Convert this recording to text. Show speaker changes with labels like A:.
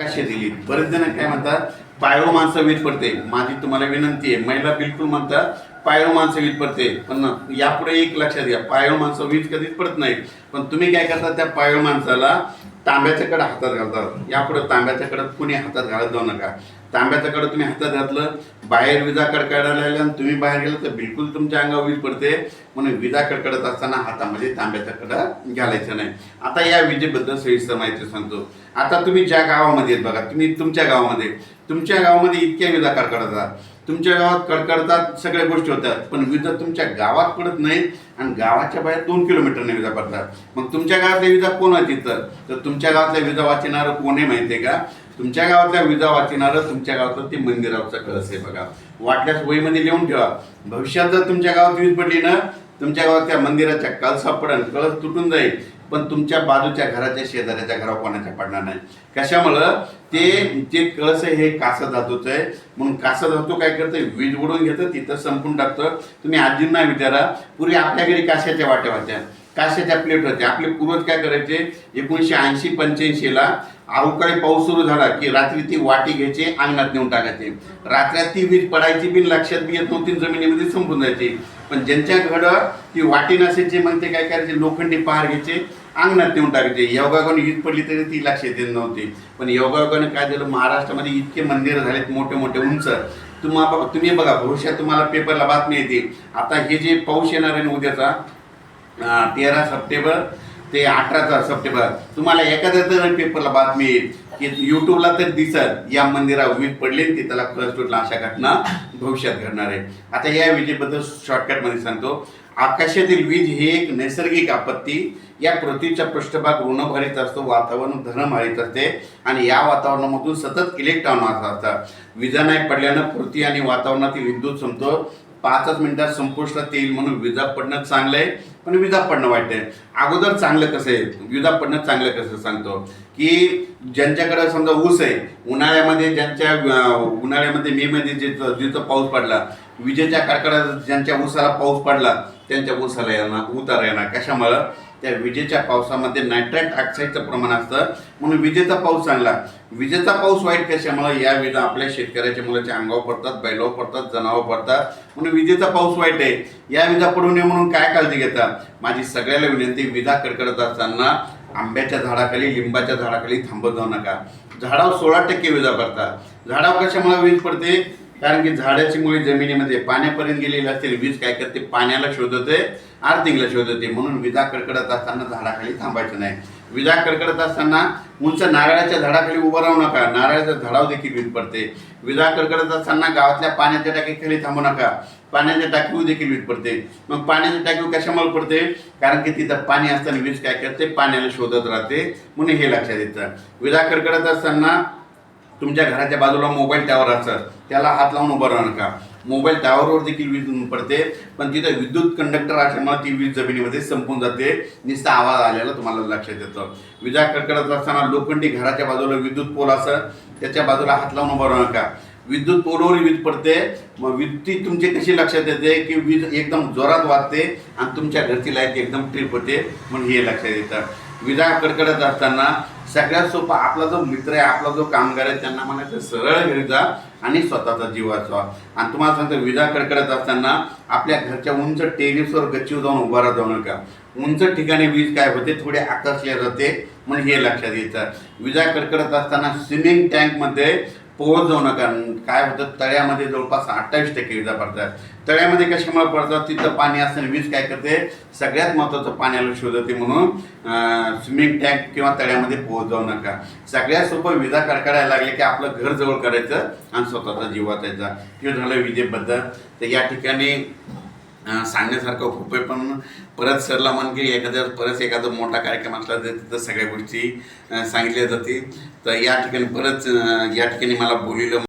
A: कशी दिली. बरेच जण काय म्हणतात पायरो माणसं वीज पडते. माझी तुम्हाला विनंती आहे महिला बिलकुल म्हणतात पायरो माणसं वीज पडते. पण यापुढे एक लक्षात घ्या पायरो माणसं वीज कधीच पडत नाही. पण तुम्ही काय करता त्या पायरो माणसाला तांब्याच्याकडे हातात घालतात. यापुढे तांब्याच्याकडे कुणी हातात घालत जाऊ नका. तांब्याचं कडं तुम्ही हातात घातलं बाहेर विजा कडकडायला लागल्या आणि तुम्ही बाहेर गेलं तर बिलकुल तुमच्या अंगावर वीज पडते. म्हणून विजा कडकडत असताना हातामध्ये तांब्याचा कडा घालायचा नाही. आता या विजेबद्दल सविस्तर माहिती सांगतो. आता तुम्ही ज्या गावामध्ये आहेत बघा तुम्ही तुमच्या गावामध्ये. तुमच्या गावामध्ये इतक्या विजा कडकडतात. तुमच्या गावात कडकडतात सगळ्या गोष्टी होतात पण विजा तुमच्या गावात पडत नाहीत आणि गावाच्या बाहेर दोन किलोमीटरने विजा पडतात. मग तुमच्या गावातल्या विजा कोण वाचित तर तुमच्या गावातल्या विजा वाचणारं कोण आहे माहिती आहे का? तुमच्या गावातल्या विजा वाचणारं तुमच्या गावातलं ते मंदिरावरचं कळस आहे बघा. वाटल्यास वहीमध्ये लिहून ठेवा. भविष्यात जर तुमच्या गावात वीज पडली ना तुमच्या गावात त्या मंदिराच्या कळसा पडन कळस तुटून जाईल. पण तुमच्या बाजूच्या घराच्या शेजाऱ्याच्या घरावर कोणाच्या पडणार नाही. कशामुळं? ते जे कळस आहे हे कास धातूचं आहे. म्हणून कास धातू काय करतं वीज उडून घेतं तिथं संपून टाकतं. तुम्ही आजींना विचारा पूर्वी आपल्या घरी काशाच्या वाट्या होत्या. काशाच्या प्लेट होत्या आपले पूर्वज काय करायचे? एकोणीसशे ऐंशी पंच्याऐंशीला अवकाळी पाऊस सुरू झाला की रात्री ती वाटी घ्यायची अंगणात नेऊन टाकायचे. रात्रात ती वीज पडायची बिन लक्षात बी येत नव्हती जमिनीमध्ये संपून जायची. पण ज्यांच्याकडं ती वाटी नसायची मग ते काय करायचे? लोखंडी पहार घ्यायचे अंगणात नेऊन टाकायचे. योगायोगाने वीज पडली तरी ती लक्षात येत नव्हती. पण योगायोगाने काय झालं? महाराष्ट्रामध्ये इतके मंदिर झालेत मोठे मोठे उंच. तुम्हा तुम्ही बघा भविष्यात तुम्हाला पेपरला बातमी येते. आता हे जे पाऊस येणार आहे ना उद्याचा तेरा सप्टेंबर ते अठराचा सप्टेंबर. तुम्हाला एखाद्या तर पेपरला बातमी येईल की यूट्यूबला तर दिसत या मंदिरावर वीज पडली आणि ती त्याला कळस तुटला अशा घटना भविष्यात घडणार आहे आता या विजेबद्दल शॉर्टकटमध्ये सांगतो. आकाशातील वीज ही एक नैसर्गिक आपत्ती. या पृथ्वीचा पृष्ठभाग ऋणभारित असतो वातावरण धनभारित असते आणि या वातावरणामधून सतत इलेक्ट्रॉन असतात. विजा नाही पडल्यानं पृथ्वी आणि वातावरणातील विद्युत संपतो. पाचच मिनिटात संपुष्टात येईल म्हणून विजा पडणं चांगलं आहे पण विदा पडणं वाईट आहे अगोदर चांगलं कसं आहे? विदा पडणं चांगलं कसं सांगतो? की ज्यांच्याकडे समजा ऊस आहे उन्हाळ्यामध्ये ज्यांच्या उन्हाळ्यामध्ये मे मध्ये जे जिथं पाऊस पडला विजेच्या कडकडात ज्यांच्या ऊसाला पाऊस पडला त्यांच्या ऊसाला येणार उतार येणार. कशामुळं? त्या विजेच्या पावसामध्ये नायट्राईट ऑक्साईडचं प्रमाण असतं. म्हणून विजेचा पाऊस चांगला. विजेचा पाऊस वाईट कशामुळे? या विजा आपल्या शेतकऱ्याच्या मुलाच्या अंगावर पडतात बैलावर पडतात जनावर पडतात. म्हणून विजेचा पाऊस वाईट आहे. या विजा पडू नये म्हणून काय काळजी घेतात माझी सगळ्याला विनंती विजा कडकडत असताना आंब्याच्या झाडाखाली लिंबाच्या झाडाखाली थांबत जाऊ नका. झाडावर सोळा टक्के विजा पडतात. झाडावर कशामुळे वीज पडते? कारण की झाडाची मुळे जमिनीमध्ये पाण्यापर्यंत गेलेली असतील वीज काय करते? पाण्याला शोधते आर्थिंगला शोधते. म्हणून विजा कडकडत असताना झाडाखाली थांबायचं नाही. विजा कडकडत असताना उंच नारळाच्या झाडाखाली उभं राहू नका. नारळाच्या झाडावर देखील वीज पडते. विजा कडकडत असताना गावातल्या पाण्याच्या टाकीखाली थांबू नका. पाण्याच्या टाकीवर देखील वीज पडते. मग पाण्याच्या टाकीवर कशामुळे पडते? कारण की तिथं पाणी असताना वीज काय करते? पाण्याला शोधत राहते. म्हणून हे लक्षात येतं. विजा कडकडत असताना तुमच्या घराच्या बाजूला मोबाईल टॉवर असतात त्याला हात लावून उभं राहू नका मोबाईल टॉवरवर देखील वीज पडते पण तिथं विद्युत कंडक्टर असल्यामुळे ती वीज जमिनीमध्ये संपून जाते. नुसता आवाज आलेला तुम्हाला लक्षात येतं. विजा कडकडत असताना लोखंडी घराच्या बाजूला विद्युत पोल असं त्याच्या बाजूला हात लावून उभं राहू नका विद्युत पोलवर वीज पडते मग वीज तुमची कशी लक्षात येते की वीज एकदम जोरात वाजते आणि तुमच्या घरची लाइट एकदम ट्रिप होते म्हणून हे लक्षात येतं. विजा कडकडत असताना सगळ्यात सोपा आपला जो मित्र आहे आपला जो कामगार आहे त्यांना म्हणायचं सरळ घरी जा आणि स्वतःचा जीव वाचवा. आणि तुम्हाला सांगतो विजा कडकडत असताना आपल्या घरच्या उंच टेरिसवर गच्चीवर जाऊन उभा राहत जाऊ नका. उंच ठिकाणी वीज काय होते थोडे आकर्षले जाते म्हणून हे लक्षात येतं. विजा कडकडत असताना स्विमिंग टँकमध्ये पोहत जाऊ नका. काय होतं तळ्यामध्ये जवळपास अठ्ठावीस टक्के विजा पडतात. तळ्यामध्ये कशामुळे पडतात? तिथं पाणी असताना वीज काय करते? सगळ्यात महत्त्वाचं पाण्याला शोधते म्हणून स्विमिंग टँक किंवा तळ्यामध्ये पोहत जाऊ नका. सगळ्यात सोपं विजा कडकडायला लागले की आपलं घर जवळ करायचं आणि स्वतःचा जीव वाचायचा. हे झालं विजेबद्दल. तर या ठिकाणी सांगण्यासारखं खूप आहे पण परत सरला म्हण की एखाद्या परत एखादा मोठा कार्यक्रम असला तर तिथं सगळ्या गोष्टी सांगितल्या जातील. तर या ठिकाणी परत या ठिकाणी मला बोलिलं